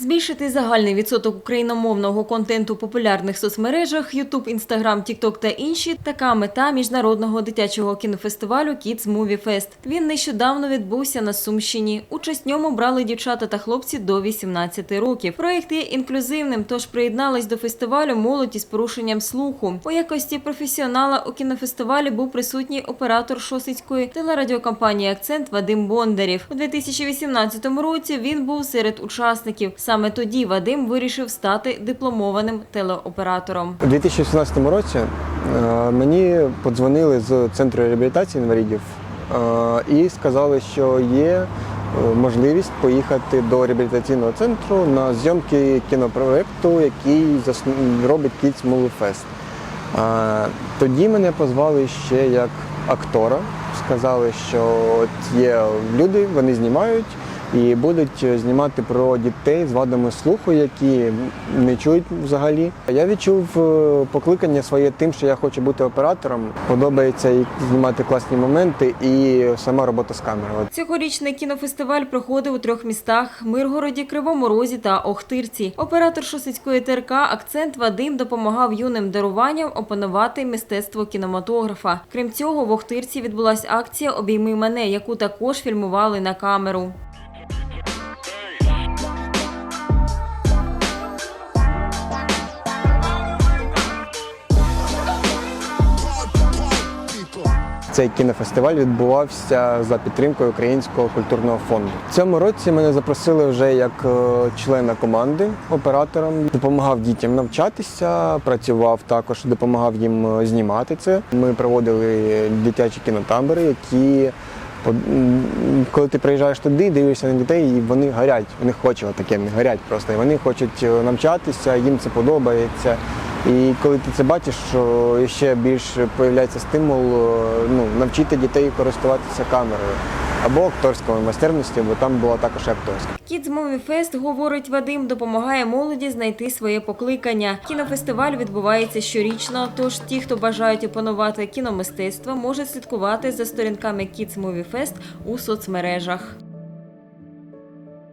Збільшити загальний відсоток україномовного контенту у популярних соцмережах YouTube, Instagram, TikTok та інші – така мета міжнародного дитячого кінофестивалю Kids Movie Fest. Він нещодавно відбувся на Сумщині. Участь в ньому брали дівчата та хлопці до 18 років. Проєкт є інклюзивним, тож приєдналась до фестивалю молодь із порушенням слуху. У якості професіонала у кінофестивалі був присутній оператор шосицької телерадіокомпанії Акцент Вадим Бондарів. У 2018 році він був серед учасників. Саме тоді Вадим вирішив стати дипломованим телеоператором. У 2018 році е, мені подзвонили з центру реабілітації інвалідів е, і сказали, що є е, можливість поїхати до реабілітаційного центру на зйомки кінопроекту, який робить Kids Movie Fest. Тоді мене позвали ще як актора. Сказали, що є люди, вони знімають і будуть знімати про дітей з вадами слуху, які не чують взагалі. Я відчув е, покликання своє тим, що я хочу бути оператором. Подобається і знімати класні моменти і сама робота з камерою. Цьогорічний кінофестиваль проходив у трьох містах – Миргороді, Кривому Розі та Охтирці. Оператор Шосицької ТРК «Акцент» Вадим допомагав юним даруванням опанувати мистецтво кінематографа. Крім цього, в Охтирці відбулася акція «Обійми мене», яку також фільмували на камеру. Цей кінофестиваль відбувався за підтримкою Українського культурного фонду. Цьому році мене запросили вже як е, члена команди оператором. Допомагав дітям навчатися, працював також, допомагав їм е, знімати це. Ми проводили дитячі кінотабори, які коли ти приїжджаєш туди, дивишся на дітей, і вони горять. Вони хочуть таке, не горять просто. І вони хочуть е, навчатися, їм це подобається. І коли ти це бачиш, що ще більше появляється стимул е, ну, навчити дітей користуватися камерою або акторською майстерності, бо там була також акторська. Kids Movie Fest, говорить Вадим, допомагає молоді знайти своє покликання. Кінофестиваль відбувається щорічно, тож ті, хто бажають опанувати кіномистецтво, можуть слідкувати за сторінками Kids Movie Fest у соцмережах.